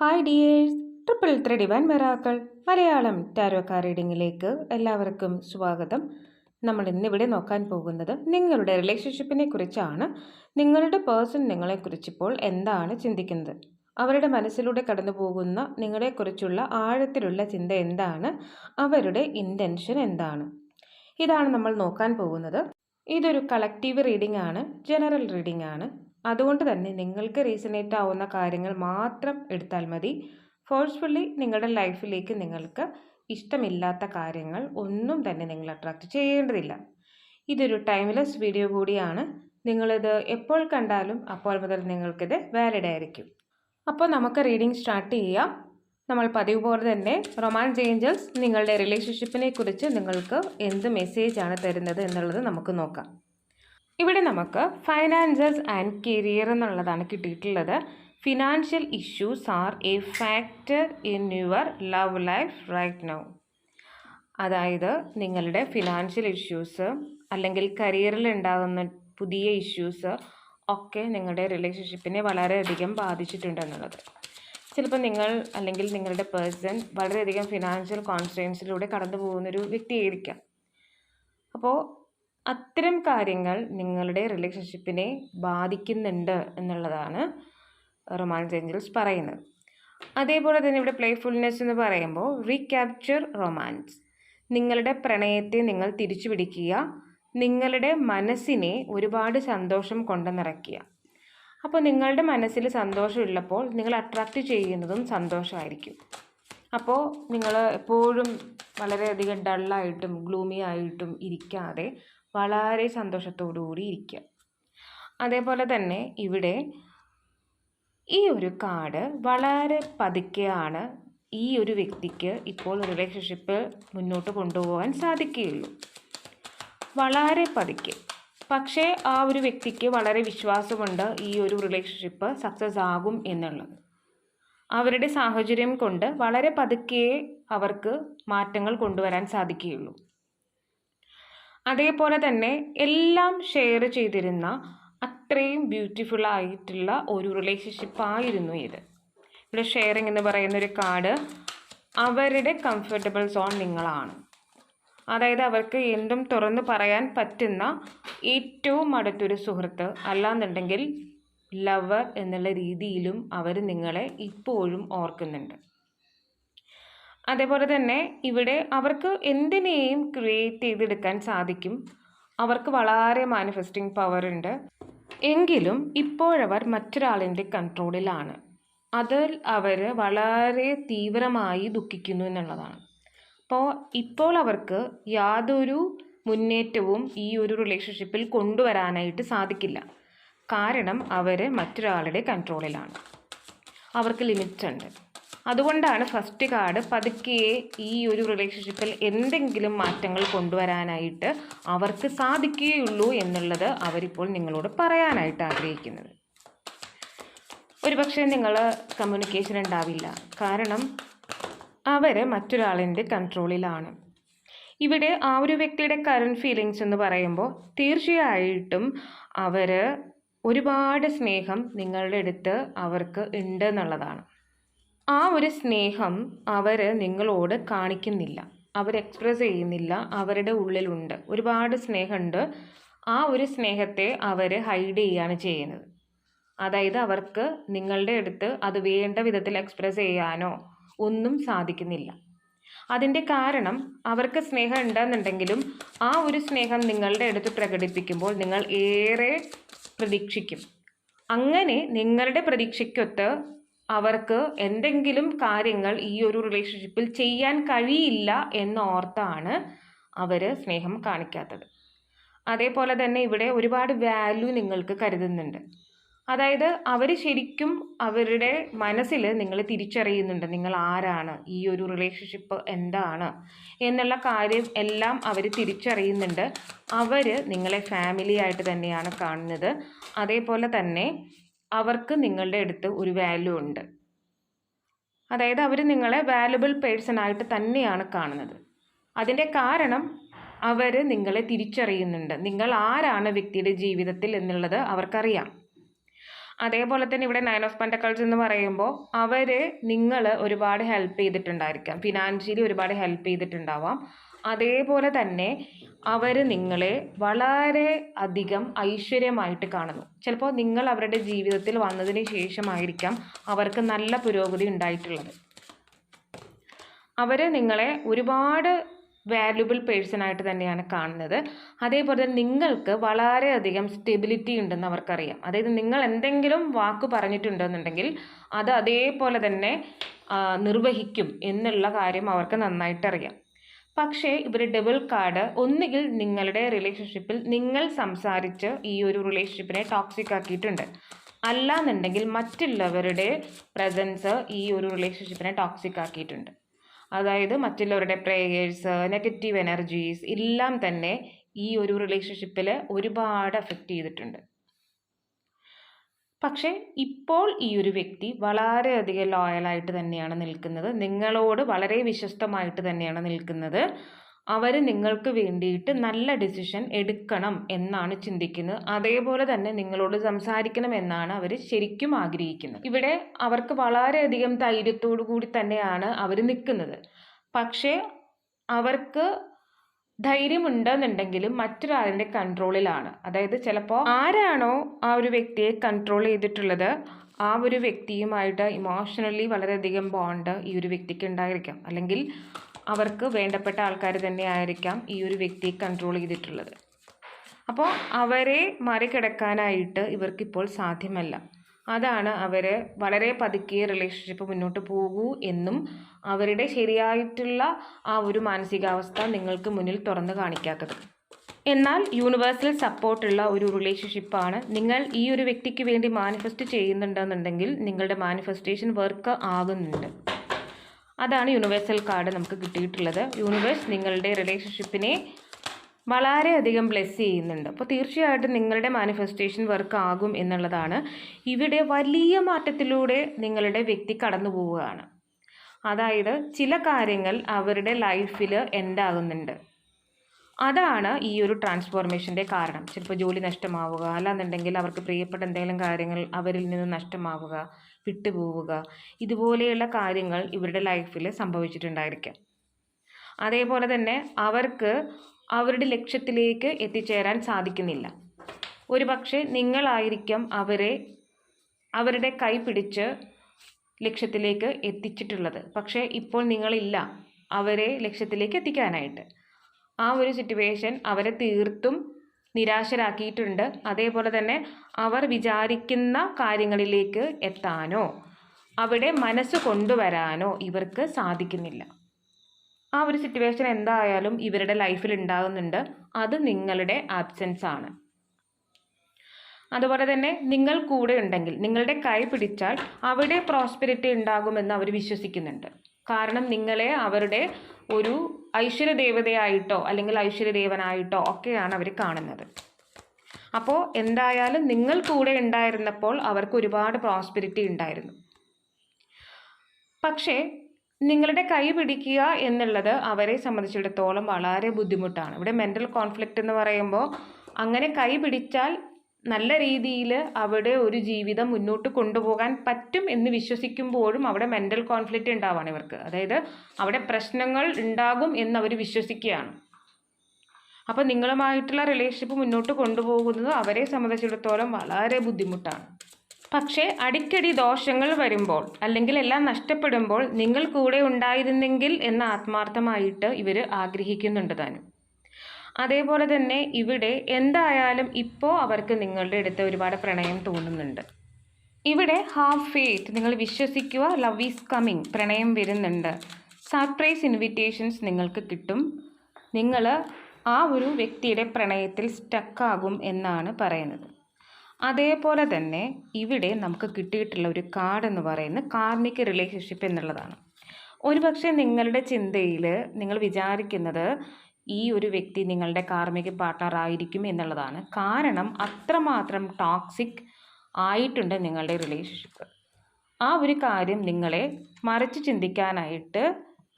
Hi dears triple three divine miracles Malayalam tarot card റീഡിങ്ങിലേക്ക് എല്ലാവർക്കും സ്വാഗതം. നമ്മൾ ഇന്നിവിടെ നോക്കാൻ പോകുന്നത് നിങ്ങളുടെ റിലേഷൻഷിപ്പിനെ കുറിച്ചാണ്. നിങ്ങളുടെ പേഴ്സൺ നിങ്ങളെക്കുറിച്ചിപ്പോൾ എന്താണ് ചിന്തിക്കുന്നത്? അവരുടെ മനസ്സിലൂടെ കടന്നു പോകുന്ന നിങ്ങളെക്കുറിച്ചുള്ള ആഴത്തിലുള്ള ചിന്ത എന്താണ്? അവരുടെ ഇന്റൻഷൻ എന്താണ്? ഇതാണ് നമ്മൾ നോക്കാൻ പോകുന്നത്. ഇതൊരു കളക്റ്റീവ് റീഡിംഗ് ആണ് ജനറൽ റീഡിംഗ് ആണ്. അതുകൊണ്ട് തന്നെ നിങ്ങൾക്ക് റീസണേറ്റ് ആവുന്ന കാര്യങ്ങൾ മാത്രം എടുത്താൽ മതി. ഫോഴ്സ്ഫുള്ളി നിങ്ങളുടെ ലൈഫിലേക്ക് നിങ്ങൾക്ക് ഇഷ്ടമില്ലാത്ത കാര്യങ്ങൾ ഒന്നും തന്നെ നിങ്ങൾ അട്രാക്റ്റ് ചെയ്യേണ്ടതില്ല. ഇതൊരു ടൈംലെസ് വീഡിയോ കൂടിയാണ്. നിങ്ങളിത് എപ്പോൾ കണ്ടാലും അപ്പോൾ മുതൽ നിങ്ങൾക്കിത് വാലിഡ് ആയിരിക്കും. അപ്പോൾ നമുക്ക് റീഡിംഗ് സ്റ്റാർട്ട് ചെയ്യാം. നമ്മൾ പതിവ് പോലെ തന്നെ റൊമാൻസ് ഏഞ്ചൽസ് നിങ്ങളുടെ റിലേഷൻഷിപ്പിനെ കുറിച്ച് നിങ്ങൾക്ക് എന്ത് മെസ്സേജ് ആണ് തരുന്നത് എന്നുള്ളത് നമുക്ക് നോക്കാം. ഇവിടെ നമുക്ക് ഫൈനാൻസസ് ആൻഡ് കരിയർ എന്നുള്ളതാണ് കിട്ടിയിട്ടുള്ളത്. Financial issues are a factor in your love life right now അതായത് നിങ്ങളുടെ ഫിനാൻഷ്യൽ ഇഷ്യൂസ് അല്ലെങ്കിൽ കരിയറിൽ ഉണ്ടാകുന്ന പുതിയ ഇഷ്യൂസ് ഒക്കെ നിങ്ങളുടെ റിലേഷൻഷിപ്പിനെ വളരെയധികം ബാധിച്ചിട്ടുണ്ടെന്നുള്ളത് ചിലപ്പോൾ നിങ്ങൾ അല്ലെങ്കിൽ നിങ്ങളുടെ പേഴ്സൺ വളരെയധികം ഫിനാൻഷ്യൽ കോൺസ്ട്രെയിൻസിലൂടെ കടന്നു പോകുന്നൊരു വ്യക്തിയായിരിക്കാം. അപ്പോൾ അത്തരം കാര്യങ്ങൾ നിങ്ങളുടെ റിലേഷൻഷിപ്പിനെ ബാധിക്കുന്നുണ്ട് എന്നുള്ളതാണ് റൊമാൻസ് ഏഞ്ചൽസ് പറയുന്നത്. അതേപോലെ തന്നെ ഇവിടെ പ്ലേഫുൾനെസ് എന്ന് പറയുമ്പോൾ റീക്യാപ്ചർ റൊമാൻസ് നിങ്ങളുടെ പ്രണയത്തെ നിങ്ങൾ തിരിച്ചു പിടിക്കുക നിങ്ങളുടെ മനസ്സിനെ ഒരുപാട് സന്തോഷം കൊണ്ട് നിറയ്ക്കുക. അപ്പോൾ നിങ്ങളുടെ മനസ്സിൽ സന്തോഷമുള്ളപ്പോൾ നിങ്ങൾ അട്രാക്റ്റ് ചെയ്യുന്നതും സന്തോഷമായിരിക്കും. അപ്പോൾ നിങ്ങൾ എപ്പോഴും വളരെയധികം ഡള്ളായിട്ടും ഗ്ലൂമി ആയിട്ടും ഇരിക്കാതെ വളരെ സന്തോഷത്തോടു കൂടി ഇരിക്കുക. അതേപോലെ തന്നെ ഇവിടെ ഈ ഒരു കാർഡ് വളരെ പതുക്കെയാണ് ഈ ഒരു വ്യക്തിക്ക് ഇപ്പോൾ റിലേഷൻഷിപ്പ് മുന്നോട്ട് കൊണ്ടുപോകാൻ സാധിക്കുകയുള്ളൂ. വളരെ പതുക്കെ. പക്ഷേ ആ ഒരു വ്യക്തിക്ക് വളരെ വിശ്വാസമുണ്ട് ഈ ഒരു റിലേഷൻഷിപ്പ് സക്സസ് ആകും എന്നുള്ളത്. അവരുടെ സാഹചര്യം കൊണ്ട് വളരെ പതുക്കെ അവർക്ക് മാറ്റങ്ങൾ കൊണ്ടുവരാൻ സാധിക്കുകയുള്ളൂ. അതേപോലെ തന്നെ എല്ലാം ഷെയർ ചെയ്തിരുന്ന അത്രയും ബ്യൂട്ടിഫുൾ ആയിട്ടുള്ള ഒരു റിലേഷൻഷിപ്പ് ആയിരുന്നു ഇത്. ഇവിടെ ഷെയറിംഗ് എന്ന് പറയുന്ന ഒരു കാർഡ് അവരുടെ കംഫർട്ടബിൾ സോൺ നിങ്ങളാണ്. അതായത് അവർക്ക് എന്തും തുറന്നു പറയാൻ പറ്റുന്ന ഏറ്റവും അടുത്തൊരു സുഹൃത്ത് അല്ലാന്നുണ്ടെങ്കിൽ ലവർ എന്നുള്ള രീതിയിലും അവർ നിങ്ങളെ ഇപ്പോഴും ഓർക്കുന്നുണ്ട്. അതേപോലെ തന്നെ ഇവിടെ അവർക്ക് എന്തിനേയും ക്രിയേറ്റ് ചെയ്തെടുക്കാൻ സാധിക്കും. അവർക്ക് വളരെ മാനിഫെസ്റ്റിംഗ് പവർ ഉണ്ട്. എങ്കിലും ഇപ്പോഴവർ മറ്റൊരാളിന്റെ കൺട്രോളിലാണ് അതിൽ അവർ വളരെ തീവ്രമായി ദുഃഖിക്കുന്നു എന്നുള്ളതാണ്. അപ്പോൾ ഇപ്പോൾ അവർക്ക് യാതൊരു മുന്നേറ്റവും ഈ ഒരു റിലേഷൻഷിപ്പിൽ കൊണ്ടുവരാനായിട്ട് സാധിക്കില്ല. കാരണം അവർ മറ്റൊരാളുടെ കൺട്രോളിലാണ് അവർക്ക് ലിമിറ്റ് ഉണ്ട്. അതുകൊണ്ടാണ് ഫസ്റ്റ് കാർഡ് പതുക്കെ ഈ ഒരു റിലേഷൻഷിപ്പിൽ എന്തെങ്കിലും മാറ്റങ്ങൾ കൊണ്ടുവരാനായിട്ട് അവർക്ക് സാധിക്കുകയുള്ളൂ എന്നുള്ളത് അവരിപ്പോൾ നിങ്ങളോട് പറയാനായിട്ട് ആഗ്രഹിക്കുന്നത്. ഒരുപക്ഷെ നിങ്ങൾ കമ്മ്യൂണിക്കേഷൻ ഉണ്ടാവില്ല. കാരണം അവർ മറ്റൊരാളിന്റെ കൺട്രോളിലാണ് ഇവിടെ ആ ഒരു വ്യക്തിയുടെ കറണ്ട് ഫീലിങ്സ് എന്ന് പറയുമ്പോൾ തീർച്ചയായിട്ടും അവർ ഒരുപാട് സ്നേഹം നിങ്ങളുടെ അടുത്ത് അവർക്ക് ഉണ്ട് എന്നുള്ളതാണ്. ആ ഒരു സ്നേഹം അവർ നിങ്ങളോട് കാണിക്കുന്നില്ല. അവർ എക്സ്പ്രസ് ചെയ്യുന്നില്ല. അവരുടെ ഉള്ളിലുണ്ട്. ഒരുപാട് സ്നേഹമുണ്ട്. ആ ഒരു സ്നേഹത്തെ അവർ ഹൈഡ് ചെയ്യുകയാണ് ചെയ്യുന്നത്. അതായത് അവർക്ക് നിങ്ങളുടെ അടുത്ത് അത് വേണ്ട വിധത്തിൽ എക്സ്പ്രസ് ചെയ്യാനോ ഒന്നും സാധിക്കുന്നില്ല. അതിന്റെ കാരണം അവർക്ക് സ്നേഹം ഉണ്ടെന്നുണ്ടെങ്കിലും ആ ഒരു സ്നേഹം നിങ്ങളുടെ അടുത്ത് പ്രകടിപ്പിക്കുമ്പോൾ നിങ്ങൾ ഏറെ പ്രതീക്ഷിക്കും. അങ്ങനെ നിങ്ങളുടെ പ്രതീക്ഷയ്ക്കൊത്ത് അവർക്ക് എന്തെങ്കിലും കാര്യങ്ങൾ ഈ ഒരു റിലേഷൻഷിപ്പിൽ ചെയ്യാൻ കഴിയില്ല എന്നോർത്താണ് അവർ സ്നേഹം കാണിക്കാത്തത്. അതേപോലെ തന്നെ ഇവിടെ ഒരുപാട് വാല്യൂ നിങ്ങൾക്ക് കരുതുന്നുണ്ട്. അതായത് അവർ ശരിക്കും അവരുടെ മനസ്സിൽ നിങ്ങൾ തിരിച്ചറിയുന്നുണ്ട് നിങ്ങൾ ആരാണ് ഈ ഒരു റിലേഷൻഷിപ്പ് എന്താണ് എന്നുള്ള കാര്യം എല്ലാം അവർ തിരിച്ചറിയുന്നുണ്ട്. അവർ നിങ്ങളെ ഫാമിലി ആയിട്ട് തന്നെയാണ് കാണുന്നത്. അതേപോലെ തന്നെ അവർക്ക് നിങ്ങളുടെ അടുത്ത് ഒരു വാല്യൂ ഉണ്ട്. അതായത് അവർ നിങ്ങളെ വാല്യുബിൾ പേഴ്സൺ ആയിട്ട് തന്നെയാണ് കാണുന്നത്. അതിന്റെ കാരണം അവർ നിങ്ങളെ തിരിച്ചറിയുന്നുണ്ട്. നിങ്ങൾ ആരാണ് വ്യക്തിയുടെ ജീവിതത്തിൽ എന്നുള്ളത് അവർക്കറിയാം. അതേപോലെ തന്നെ ഇവിടെ നയൻ ഓഫ് പെൻഡക്കൾസ് എന്ന് പറയുമ്പോൾ അവർ നിങ്ങൾ ഒരുപാട് ഹെൽപ്പ് ചെയ്തിട്ടുണ്ടായിരിക്കാം. ഫിനാൻഷ്യലി ഒരുപാട് ഹെൽപ്പ് ചെയ്തിട്ടുണ്ടാവാം. അതേപോലെ തന്നെ അവർ നിങ്ങളെ വളരെ അധികം ഐശ്വര്യമായിട്ട് കാണുന്നു. ചിലപ്പോൾ നിങ്ങൾ അവരുടെ ജീവിതത്തിൽ വന്നതിന് ശേഷമായിരിക്കാം അവർക്ക് നല്ല പുരോഗതി ഉണ്ടായിട്ടുള്ളത്. അവർ നിങ്ങളെ ഒരുപാട് വാല്യുബിൾ പേഴ്സൺ ആയിട്ട് തന്നെയാണ് കാണുന്നത്. അതേപോലെ തന്നെ നിങ്ങൾക്ക് വളരെയധികം സ്റ്റെബിലിറ്റി ഉണ്ടെന്ന് അവർക്കറിയാം. അതായത് നിങ്ങൾ എന്തെങ്കിലും വാക്ക് പറഞ്ഞിട്ടുണ്ടെന്നുണ്ടെങ്കിൽ അത് അതേപോലെ തന്നെ നിർവഹിക്കും എന്നുള്ള കാര്യം അവർക്ക് നന്നായിട്ട് അറിയാം പക്ഷേ ഇവർ ഡബിൾ കാർഡ്. ഒന്നുകിൽ നിങ്ങളുടെ റിലേഷൻഷിപ്പിൽ നിങ്ങൾ സംസാരിച്ച് ഈ ഒരു റിലേഷൻഷിപ്പിനെ ടോക്സിക് ആക്കിയിട്ടുണ്ട്. അല്ലാന്നുണ്ടെങ്കിൽ മറ്റുള്ളവരുടെ പ്രസൻസ് ഈ ഒരു റിലേഷൻഷിപ്പിനെ ടോക്സിക് ആക്കിയിട്ടുണ്ട്. അതായത് മറ്റുള്ളവരുടെ പ്രേയേഴ്സ് നെഗറ്റീവ് എനർജീസ് എല്ലാം തന്നെ ഈ ഒരു റിലേഷൻഷിപ്പിൽ ഒരുപാട് അഫക്റ്റ് ചെയ്തിട്ടുണ്ട്. പക്ഷേ ഇപ്പോൾ ഈ ഒരു വ്യക്തി വളരെയധികം ലോയലായിട്ട് തന്നെയാണ് നിൽക്കുന്നത്. നിങ്ങളോട് വളരെ വിശ്വസ്തമായിട്ട് തന്നെയാണ് നിൽക്കുന്നത്. അവർ നിങ്ങൾക്ക് വേണ്ടിയിട്ട് നല്ല ഡിസിഷൻ എടുക്കണം എന്നാണ് ചിന്തിക്കുന്നത്. അതേപോലെ തന്നെ നിങ്ങളോട് സംസാരിക്കണം എന്നാണ് അവർ ശരിക്കും ആഗ്രഹിക്കുന്നത്. ഇവിടെ അവർക്ക് വളരെയധികം ധൈര്യത്തോടു കൂടി തന്നെയാണ് അവർ നിൽക്കുന്നത്. പക്ഷേ അവർക്ക് ധൈര്യമുണ്ടെന്നുണ്ടെങ്കിലും മറ്റൊരാളിന്റെ കൺട്രോളിലാണ്. അതായത് ചിലപ്പോൾ ആരാണോ ആ ഒരു വ്യക്തിയെ കൺട്രോൾ ചെയ്തിട്ടുള്ളത് ആ ഒരു വ്യക്തിയുമായിട്ട് ഇമോഷണലി വളരെയധികം ബോണ്ട് ഈ ഒരു വ്യക്തിക്ക് ഉണ്ടായിരിക്കാം. അല്ലെങ്കിൽ അവർക്ക് വേണ്ടപ്പെട്ട ആൾക്കാർ തന്നെ ആയിരിക്കാം ഈ ഒരു വ്യക്തിയെ കൺട്രോൾ ചെയ്തിട്ടുള്ളത്. അപ്പോൾ അവരെ മറികടക്കാനായിട്ട് ഇവർക്കിപ്പോൾ സാധ്യമല്ല. അതാണ് അവർ വളരെ പതുക്കെ റിലേഷൻഷിപ്പ് മുന്നോട്ട് പോകൂ എന്നും അവരുടെ ശരിയായിട്ടുള്ള ആ ഒരു മാനസികാവസ്ഥ നിങ്ങൾക്ക് മുന്നിൽ തുറന്നു കാണിക്കാത്തത്. എന്നാൽ യൂണിവേഴ്സൽ സപ്പോർട്ടുള്ള ഒരു റിലേഷൻഷിപ്പാണ് നിങ്ങൾ ഈ ഒരു വ്യക്തിക്ക് വേണ്ടി മാനിഫെസ്റ്റ് ചെയ്യുന്നുണ്ടെന്നുണ്ടെങ്കിൽ നിങ്ങളുടെ മാനിഫെസ്റ്റേഷൻ വർക്ക് ആകുന്നുണ്ട്. അതാണ് യൂണിവേഴ്സൽ കാർഡ് നമുക്ക് കിട്ടിയിട്ടുള്ളത്. യൂണിവേഴ്സ് നിങ്ങളുടെ റിലേഷൻഷിപ്പിനെ വളരെയധികം ബ്ലെസ് ചെയ്യുന്നുണ്ട്. അപ്പോൾ തീർച്ചയായിട്ടും നിങ്ങളുടെ മാനിഫെസ്റ്റേഷൻ വർക്ക് ആകും എന്നുള്ളതാണ്. ഇവിടെ വലിയ മാറ്റത്തിലൂടെ നിങ്ങളുടെ വ്യക്തി കടന്നു പോവുകയാണ്. അതായത് ചില കാര്യങ്ങൾ അവരുടെ ലൈഫിൽ എൻഡാകുന്നുണ്ട് അതാണ് ഈ ഒരു ട്രാൻസ്ഫോർമേഷന്റെ കാരണം. ചിലപ്പോൾ ജോലി നഷ്ടമാവുക അല്ലാന്നുണ്ടെങ്കിൽ അവർക്ക് പ്രിയപ്പെട്ട എന്തെങ്കിലും കാര്യങ്ങൾ അവരിൽ നിന്ന് നഷ്ടമാവുക വിട്ടുപോവുക ഇതുപോലെയുള്ള കാര്യങ്ങൾ ഇവരുടെ ലൈഫിൽ സംഭവിച്ചിട്ടുണ്ടായിരിക്കാം. അതേപോലെ തന്നെ അവർക്ക് അവരുടെ ലക്ഷ്യത്തിലേക്ക് എത്തിച്ചേരാൻ സാധിക്കുന്നില്ല. ഒരു പക്ഷേ നിങ്ങളായിരിക്കാം അവരെ അവരുടെ കൈ പിടിച്ച് ലക്ഷ്യത്തിലേക്ക് എത്തിച്ചിട്ടുള്ളത്. പക്ഷേ ഇപ്പോൾ നിങ്ങളില്ല അവരെ ലക്ഷ്യത്തിലേക്ക് എത്തിക്കാനായിട്ട്. ആ ഒരു സിറ്റുവേഷൻ അവരെ തീർത്തും നിരാശരാക്കിയിട്ടുണ്ട്. അതേപോലെ തന്നെ അവർ വിചാരിക്കുന്ന കാര്യങ്ങളിലേക്ക് എത്താനോ അവിടെ മനസ്സ് കൊണ്ടുവരാനോ ഇവർക്ക് സാധിക്കുന്നില്ല. ആ ഒരു സിറ്റുവേഷൻ എന്തായാലും ഇവരുടെ ലൈഫിൽ ഉണ്ടാകുന്നുണ്ട്. അത് നിങ്ങളുടെ ആബ്സെൻസ് ആണ്. അതുപോലെ തന്നെ നിങ്ങൾ കൂടെ ഉണ്ടെങ്കിൽ നിങ്ങളുടെ കൈ പിടിച്ചാൽ അവിടെ പ്രോസ്പെരിറ്റി ഉണ്ടാകുമെന്ന് അവർ വിശ്വസിക്കുന്നുണ്ട്. കാരണം നിങ്ങളെ അവരുടെ ഒരു ഐശ്വര്യ ദേവതയായിട്ടോ അല്ലെങ്കിൽ ഐശ്വര്യദേവനായിട്ടോ ഒക്കെയാണ് അവർ കാണുന്നത്. അപ്പോൾ എന്തായാലും നിങ്ങൾ കൂടെ ഉണ്ടായിരുന്നപ്പോൾ അവർക്ക് ഒരുപാട് പ്രോസ്പെരിറ്റി ഉണ്ടായിരുന്നു. പക്ഷേ നിങ്ങളുടെ കൈ പിടിക്കുക എന്നുള്ളത് അവരെ സംബന്ധിച്ചിടത്തോളം വളരെ ബുദ്ധിമുട്ടാണ്. ഇവിടെ മെന്റൽ കോൺഫ്ലിക്റ്റ് എന്ന് പറയുമ്പോൾ അങ്ങനെ കൈ പിടിച്ചാൽ നല്ല രീതിയിൽ അവിടെ ഒരു ജീവിതം മുന്നോട്ട് കൊണ്ടുപോകാൻ പറ്റും എന്ന് വിശ്വസിക്കുമ്പോഴും അവിടെ മെന്റൽ കോൺഫ്ലിക്റ്റ് ഉണ്ടാവാണ് ഇവർക്ക്. അതായത് അവിടെ പ്രശ്നങ്ങൾ ഉണ്ടാകും എന്ന് അവർ വിശ്വസിക്കുകയാണ്. അപ്പോൾ നിങ്ങളുമായിട്ടുള്ള റിലേഷൻഷിപ്പ് മുന്നോട്ട് കൊണ്ടുപോകുന്നത് അവരെ സംബന്ധിച്ചിടത്തോളം വളരെ ബുദ്ധിമുട്ടാണ്. പക്ഷേ അടിക്കടി ദോഷങ്ങൾ വരുമ്പോൾ അല്ലെങ്കിൽ എല്ലാം നഷ്ടപ്പെടുമ്പോൾ നിങ്ങൾ കൂടെ ഉണ്ടായിരുന്നെങ്കിൽ എന്ന ആത്മാർത്ഥമായിട്ട് ഇവർ ആഗ്രഹിക്കുന്നുണ്ട് താനും. അതേപോലെ തന്നെ ഇവിടെ എന്തായാലും ഇപ്പോൾ അവർക്ക് നിങ്ങളുടെ അടുത്ത് ഒരുപാട് പ്രണയം തോന്നുന്നുണ്ട്. ഇവിടെ ഹാഫ് ഫേറ്റ് നിങ്ങൾ വിശ്വസിക്കുക ലവ് ഈസ് കമ്മിങ് പ്രണയം വരുന്നുണ്ട്. സർപ്രൈസ് ഇൻവിറ്റേഷൻസ് നിങ്ങൾക്ക് കിട്ടും. നിങ്ങൾ ആ ഒരു വ്യക്തിയുടെ പ്രണയത്തിൽ സ്റ്റക്കാകും എന്നാണ് പറയുന്നത്. അതേപോലെ തന്നെ ഇവിടെ നമുക്ക് കിട്ടിയിട്ടുള്ള ഒരു കാർഡ് എന്ന് പറയുന്നത് കാർമിക് റിലേഷൻഷിപ്പ് എന്നുള്ളതാണ്. ഒരുപക്ഷെ നിങ്ങളുടെ ചിന്തയിൽ നിങ്ങൾ വിചാരിക്കുന്നത് ഈ ഒരു വ്യക്തി നിങ്ങളുടെ കാർമിക പാർട്ട്ണർ ആയിരിക്കും എന്നുള്ളതാണ്. കാരണം അത്രമാത്രം ടോക്സിക് ആയിട്ടുണ്ട് നിങ്ങളുടെ റിലേഷൻഷിപ്പ് ആ ഒരു കാര്യം നിങ്ങളെ മറിച്ച് ചിന്തിക്കാനായിട്ട്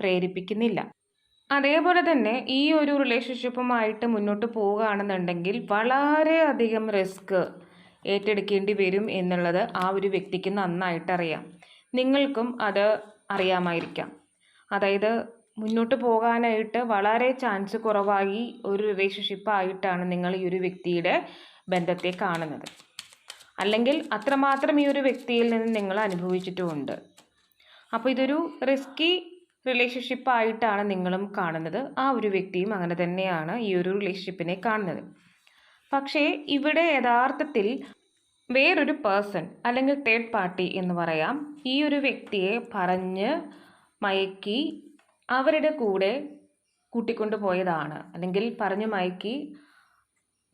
പ്രേരിപ്പിക്കുന്നില്ല. അതേപോലെ തന്നെ ഈ ഒരു റിലേഷൻഷിപ്പുമായിട്ട് മുന്നോട്ട് പോവുകയാണെന്നുണ്ടെങ്കിൽ വളരെയധികം റിസ്ക് ഏറ്റെടുക്കേണ്ടി വരും എന്നുള്ളത് ആ ഒരു വ്യക്തിക്ക് നന്നായിട്ടറിയാം. നിങ്ങൾക്കും അത് അറിയാമായിരിക്കാം. അതായത് മുന്നോട്ട് പോകാനായിട്ട് വളരെ ചാൻസ് കുറവായി ഒരു റിലേഷൻഷിപ്പ് ആയിട്ടാണ് നിങ്ങൾ ഈ ഒരു വ്യക്തിയുടെ ബന്ധത്തെ കാണുന്നത്. അല്ലെങ്കിൽ അത്രമാത്രം ഈ ഒരു വ്യക്തിയിൽ നിന്ന് നിങ്ങൾ അനുഭവിച്ചിട്ടുമുണ്ട്. അപ്പോൾ ഇതൊരു റിസ്കി റിലേഷൻഷിപ്പ് ആയിട്ടാണ് നിങ്ങളും കാണുന്നത്. ആ ഒരു വ്യക്തിയും അങ്ങനെ തന്നെയാണ് ഈ ഒരു റിലേഷൻഷിപ്പിനെ കാണുന്നത്. പക്ഷേ ഇവിടെ യഥാർത്ഥത്തിൽ വേറൊരു പേഴ്സൺ അല്ലെങ്കിൽ തേർഡ് പാർട്ടി എന്ന് പറയാം. ഈ ഒരു വ്യക്തിയെ പറഞ്ഞ് മയക്കി അവരുടെ കൂടെ കൂട്ടിക്കൊണ്ടു പോയതാണ് അല്ലെങ്കിൽ പറഞ്ഞു മയക്കി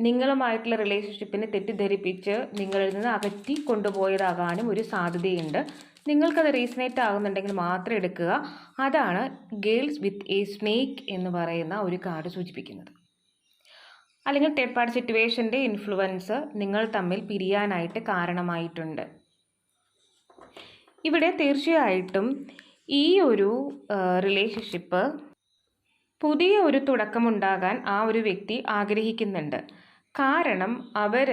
നിങ്ങളുമായിട്ടുള്ള റിലേഷൻഷിപ്പിനെ തെറ്റിദ്ധരിപ്പിച്ച് നിങ്ങളിൽ നിന്ന് അകറ്റി കൊണ്ടുപോയതാകാനും ഒരു സാധ്യതയുണ്ട്. നിങ്ങൾക്കത് റീസണേറ്റ് ആകുന്നുണ്ടെങ്കിൽ മാത്രം എടുക്കുക. അതാണ് ഗേൾസ് വിത്ത് എ സ്നേക്ക് എന്ന് പറയുന്ന ഒരു കാർഡ് സൂചിപ്പിക്കുന്നത്. അല്ലെങ്കിൽ തേർഡ് പാർട്ടി സിറ്റുവേഷന്റെ ഇൻഫ്ലുവൻസ് നിങ്ങൾ തമ്മിൽ പിരിയാനായിട്ട് കാരണമായിട്ടുണ്ട്. ഇവിടെ തീർച്ചയായിട്ടും ഈ ഒരു റിലേഷൻഷിപ്പ് പുതിയ ഒരു തുടക്കമുണ്ടാകാൻ ആ ഒരു വ്യക്തി ആഗ്രഹിക്കുന്നുണ്ട്. കാരണം അവർ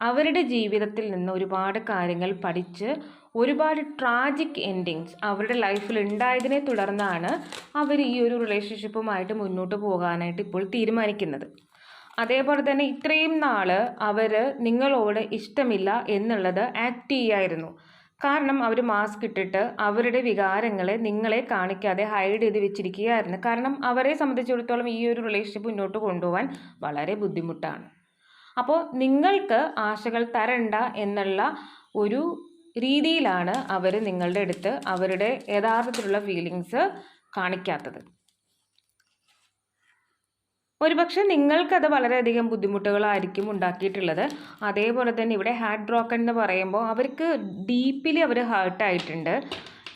അവരുടെ ജീവിതത്തിൽ നിന്ന് ഒരുപാട് കാര്യങ്ങൾ പഠിച്ച് ഒരുപാട് ട്രാജിക് എൻഡിങ്സ് അവരുടെ ലൈഫിൽ ഉണ്ടായതിനെ തുടർന്നാണ് അവർ ഈ ഒരു റിലേഷൻഷിപ്പുമായിട്ട് മുന്നോട്ട് പോകാനായിട്ട് ഇപ്പോൾ തീരുമാനിക്കുന്നത്. അതേപോലെ തന്നെ ഇത്രയും നാൾ അവർ നിങ്ങളോട് ഇഷ്ടമില്ല എന്നുള്ളത് ആക്ട് ചെയ്യായിരുന്നു. കാരണം അവർ മാസ്ക് ഇട്ടിട്ട് അവരുടെ വികാരങ്ങളെ നിങ്ങളെ കാണിക്കാതെ ഹൈഡ് ചെയ്ത് വെച്ചിരിക്കുകയായിരുന്നു. കാരണം അവരെ സംബന്ധിച്ചിടത്തോളം ഈ ഒരു റിലേഷൻഷിപ്പ് മുന്നോട്ട് കൊണ്ടുപോകാൻ വളരെ ബുദ്ധിമുട്ടാണ്. അപ്പോൾ നിങ്ങൾക്ക് ആശകൾ തരണ്ട എന്നുള്ള ഒരു രീതിയിലാണ് അവർ നിങ്ങളുടെ അടുത്ത് അവരുടെ യഥാർത്ഥത്തിലുള്ള ഫീലിങ്സ് കാണിക്കാത്തത്. ഒരുപക്ഷെ നിങ്ങൾക്കത് വളരെയധികം ബുദ്ധിമുട്ടുകളായിരിക്കും ഉണ്ടാക്കിയിട്ടുള്ളത്. അതേപോലെ തന്നെ ഇവിടെ ഹാർട്ട് ബ്രോക്കൺ എന്ന് പറയുമ്പോൾ അവർക്ക് ഡീപ്പിലി അവർ ഹേർട്ടായിട്ടുണ്ട്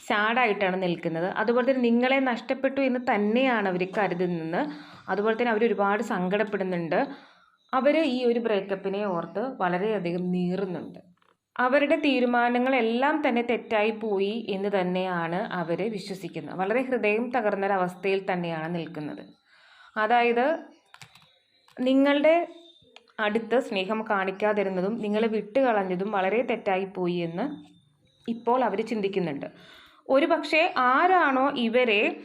സാഡായിട്ടാണ് നിൽക്കുന്നത്. അതുപോലെ തന്നെ നിങ്ങളെ നഷ്ടപ്പെട്ടു എന്ന് തന്നെയാണ് അവർ കരുതുന്നത്. അതുപോലെ തന്നെ അവർ ഒരുപാട് സങ്കടപ്പെടുന്നുണ്ട്. അവർ ഈ ഒരു ബ്രേക്കപ്പിനെ ഓർത്ത് വളരെയധികം നീറുന്നുണ്ട്. അവരുടെ തീരുമാനങ്ങളെല്ലാം തന്നെ തെറ്റായി പോയി എന്ന് തന്നെയാണ് അവർ വിശ്വസിക്കുന്നത്. വളരെ ഹൃദയം തകർന്നൊരവസ്ഥയിൽ തന്നെയാണ് നിൽക്കുന്നത്. അതായത് നിങ്ങളുടെ അടുത്ത് സ്നേഹം കാണിക്കാതിരുന്നതും നിങ്ങളെ വിട്ടുകളഞ്ഞതും വളരെ തെറ്റായി പോയി എന്ന് ഇപ്പോൾ അവർ ചിന്തിക്കുന്നുണ്ട്. ഒരു പക്ഷേ ആരാണോ ഇവരെ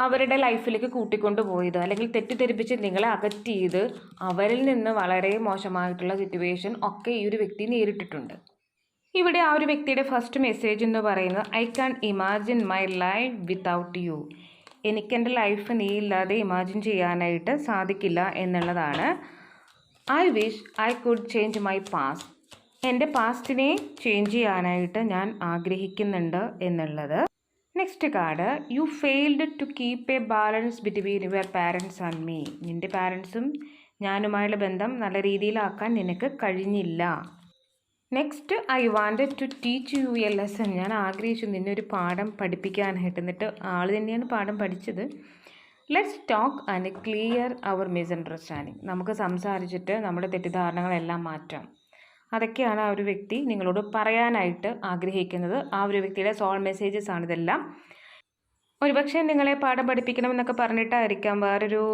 അവരുടെ ലൈഫിലേക്ക് കൂട്ടിക്കൊണ്ടു പോയത് അല്ലെങ്കിൽ തെറ്റിദ്ധരിപ്പിച്ച് നിങ്ങളെ അകറ്റിയത് അവരിൽ നിന്ന് വളരെ മോശമായിട്ടുള്ള സിറ്റുവേഷൻ ഒക്കെ ഈ ഒരു വ്യക്തി നേരിട്ടിട്ടുണ്ട്. ഇവിടെ ആ ഒരു വ്യക്തിയുടെ ഫസ്റ്റ് മെസ്സേജ് എന്ന് പറയുന്നത് I can't imagine my life without you എനിക്കെന്റെ ലൈഫ് നീ ഇല്ലാതെ ഇമാജിൻ ചെയ്യാനായിട്ട് സാധിക്കില്ല എന്നുള്ളതാണ്. I wish I could change my past എന്റെ പാസ്റ്റിനെ ചേഞ്ച് ചെയ്യാനായിട്ട് ഞാൻ ആഗ്രഹിക്കുന്നുണ്ട് എന്നുള്ളത്. Next card. You failed to keep a balance between your parents and me. നിന്റെ പാരൻസും ഞാനുമായുള്ള ബന്ധം നല്ല രീതിയിലാക്കാൻ നിനക്ക് കഴിഞ്ഞില്ല. Next I wanted to teach you a lesson ഞാൻ ആഗ്രഹിച്ചു നിന്നെ ഒരു പാഠം പഠിപ്പിക്കാനായിട്ട്. എന്നിട്ട് ആൾ തന്നെയാണ് പാഠം പഠിച്ചത്. Let's talk and clear our misunderstanding നമുക്ക് സംസാരിച്ചിട്ട് നമ്മുടെ തെറ്റിദ്ധാരണകളെല്ലാം മാറ്റാം. അതൊക്കെയാണ് ആ ഒരു വ്യക്തി നിങ്ങളോട് പറയാനായിട്ട് ആഗ്രഹിക്കുന്നത്. ആ ഒരു വ്യക്തിയുടെ സോൾ മെസ്സേജസ് ആണ് ഇതെല്ലാം. ഒരുപക്ഷെ നിങ്ങളെ പാഠം പഠിപ്പിക്കണമെന്നൊക്കെ പറഞ്ഞിട്ടായിരിക്കാം വേറൊരു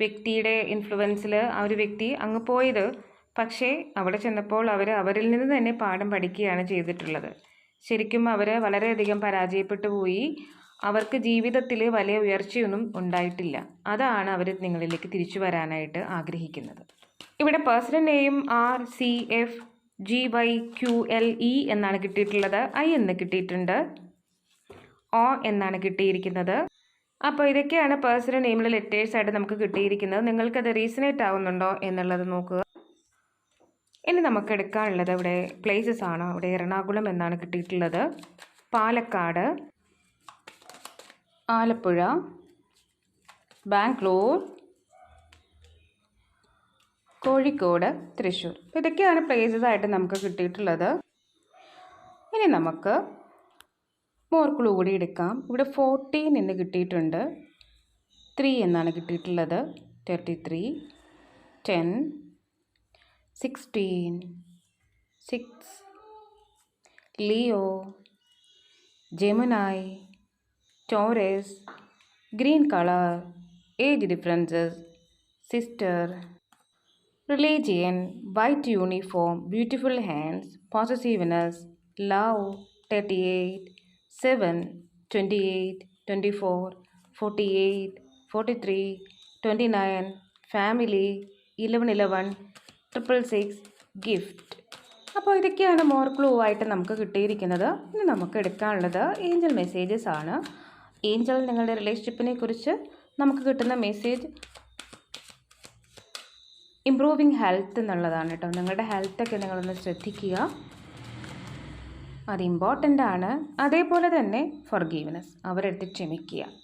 വ്യക്തിയുടെ ഇൻഫ്ലുവൻസിൽ ആ ഒരു വ്യക്തി അങ്ങ് പോയത്. പക്ഷേ അവിടെ ചെന്നപ്പോൾ അവർ അവരിൽ നിന്ന് തന്നെ പാഠം പഠിക്കുകയാണ് ചെയ്തിട്ടുള്ളത്. ശരിക്കും അവർ വളരെയധികം പരാജയപ്പെട്ടു പോയി. അവർക്ക് ജീവിതത്തിൽ വലിയ ഉയർച്ചയൊന്നും ഉണ്ടായിട്ടില്ല. അതാണ് അവർ നിങ്ങളിലേക്ക് തിരിച്ചു വരാനായിട്ട് ആഗ്രഹിക്കുന്നത്. ഇവിടെ personal name R C F G Y Q L E എന്നാണ് കിട്ടിയിട്ടുള്ളത്. ഐ എന്ന് കിട്ടിയിട്ടുണ്ട്. ഒ എന്നാണ് കിട്ടിയിരിക്കുന്നത്. അപ്പോൾ ഇതൊക്കെയാണ് പേഴ്സണൽ നെയിമിലെ ലെറ്റേഴ്സ് ആയിട്ട് നമുക്ക് കിട്ടിയിരിക്കുന്നത്. നിങ്ങൾക്കത് റീസണേറ്റ് ആവുന്നുണ്ടോ എന്നുള്ളത് നോക്കുക. ഇനി നമുക്ക് എടുക്കാനുള്ളത് ഇവിടെ പ്ലേസസ് ആണ്. അവിടെ എറണാകുളം എന്നാണ് കിട്ടിയിട്ടുള്ളത്. പാലക്കാട് ആലപ്പുഴ ബാംഗ്ലൂർ കോഴിക്കോട് തൃശ്ശൂർ. ഇതൊക്കെയാണ് പ്ലേസസ് ആയിട്ട് നമുക്ക് കിട്ടിയിട്ടുള്ളത്. ഇനി നമുക്ക് മോർ ക്ലൂ കൂടി എടുക്കാം. ഇവിടെ ഫോർട്ടീൻ എന്ന് കിട്ടിയിട്ടുണ്ട്. ത്രീ എന്നാണ് കിട്ടിയിട്ടുള്ളത്. Thirty three ten 16 6 Leo Gemini Taurus green color age differences sister religion white uniform beautiful hands possessiveness love 38 7 28 24 48 43 29 family 11 11 triple six gift അപ്പോൾ ഇതൊക്കെയാണ് മോർ ക്ലൂ ആയിട്ട് നമുക്ക് കിട്ടിയിരിക്കുന്നത്. ഇനി നമുക്ക് എടുക്കാനുള്ളത് ഏഞ്ചൽ മെസ്സേജസ് ആണ്. ഏഞ്ചൽ നിങ്ങളുടെ റിലേഷൻഷിപ്പിനെ കുറിച്ച് നമുക്ക് കിട്ടുന്ന മെസ്സേജ് ഇമ്പ്രൂവിങ് ഹെൽത്ത് എന്നുള്ളതാണ് കേട്ടോ. നിങ്ങളുടെ ഹെൽത്തൊക്കെ നിങ്ങളൊന്ന് ശ്രദ്ധിക്കുക. അത് ഇമ്പോർട്ടന്റ് ആണ്. അതേപോലെ തന്നെ ഫോർ ഗീവനസ് അവരെടുത്ത് ക്ഷമിക്കുക.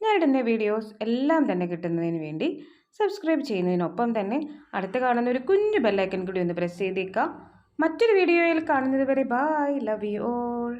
ഞാൻ ഇടുന്ന വീഡിയോസ് എല്ലാം തന്നെ കിട്ടുന്നതിന് വേണ്ടി സബ്സ്ക്രൈബ് ചെയ്യുന്നതിനൊപ്പം തന്നെ അടുത്ത് കാണുന്ന ഒരു കുഞ്ഞു ബെല്ലൈക്കൻ കൂടി ഒന്ന് പ്രസ് ചെയ്തേക്കാം മറ്റൊരു വീഡിയോയിൽ കാണുന്നത് വരെ ബായ് ലവ് യു ഓൾ